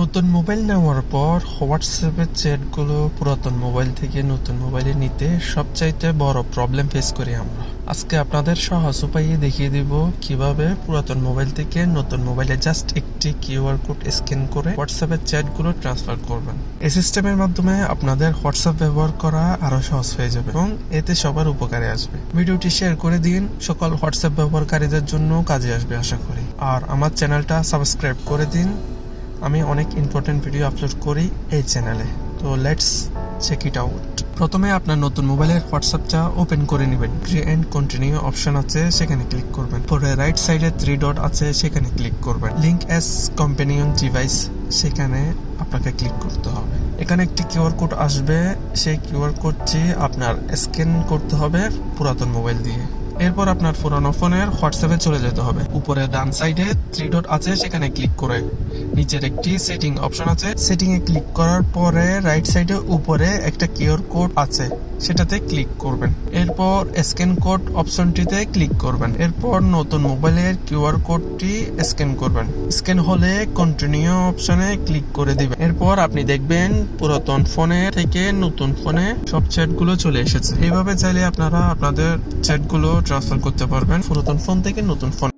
নতুন মোবাইল নেওয়ার পর হোয়াটসঅ্যাপের চ্যাটগুলো পুরাতন মোবাইল থেকে নতুন মোবাইলে নিতে সবচাইতে বড় প্রবলেম ফেস করি আমরা। আজকে আপনাদের সহজ উপায়ে দেখিয়ে দিব কীভাবে পুরাতন মোবাইল থেকে নতুন মোবাইলে জাস্ট একটি কিউআর কোড স্ক্যান করে হোয়াটসঅ্যাপের চ্যাটগুলো ট্রান্সফার করবেন। এই সিস্টেমের মাধ্যমে আপনাদের হোয়াটসঅ্যাপ ব্যবহার করা আরও সহজ হয়ে যাবে এবং এতে সবার উপকারে আসবে। ভিডিওটি শেয়ার করে দিন, সকল হোয়াটসঅ্যাপ ব্যবহারকারীদের জন্য কাজে আসবে আশা করি। আর আমার চ্যানেলটা সাবস্ক্রাইব করে দিন আমি অনেক ইম্পর্টেন্ট ভিডিও আপলোড করি এই চ্যানেলে তো লেটস চেক ইট আউট প্রথমে আপনার নতুন মোবাইলের হোয়াটসঅ্যাপটা ওপেন করে নেবেন। ক্রিয়ে এন্ড কন্টিনিউ অপশন আছে, সেখানে ক্লিক করবেন। পরে রাইট সাইডে থ্রি ডট আছে, সেখানে ক্লিক করবেন। লিঙ্ক এস কম্পেনিয়ন ডিভাইস সেখানে আপনাকে ক্লিক করতে হবে। এখানে একটি কিউআর কোড আসবে। সেই কিউআর কোডটি আপনার স্ক্যান করতে হবে পুরাতন মোবাইল দিয়ে। এরপর আপনার পুরানো ফোনের হোয়াটসঅ্যাপে চলে যেতে হবে। উপরে ডান সাইডে থ্রি ডট আছে, সেখানে ক্লিক করে। নিচের একটি সেটিং অপশন আছে। সেটিং এ ক্লিক করার পরে রাইট সাইডে উপরে একটা কিউআর কোড আছে। সেটাতে ক্লিক করবেন। এরপর স্ক্যান কোড অপশনটিতে ক্লিক করবেন। এরপর নতুন মোবাইলের কিউআর কোডটি স্ক্যান করবেন। স্ক্যান হলে কন্টিনিউ অপশনে ক্লিক করে দিবেন। এরপর আপনি দেখবেন পুরাতন ফোনে থেকে নতুন ফোনে সব চ্যাটগুলো চলে এসেছে। এইভাবে চাইলে আপনারা আপনাদের চ্যাটগুলো ট্রান্সফার করতে পারবেন। পুরাতন ফোন থেকে নতুন ফোন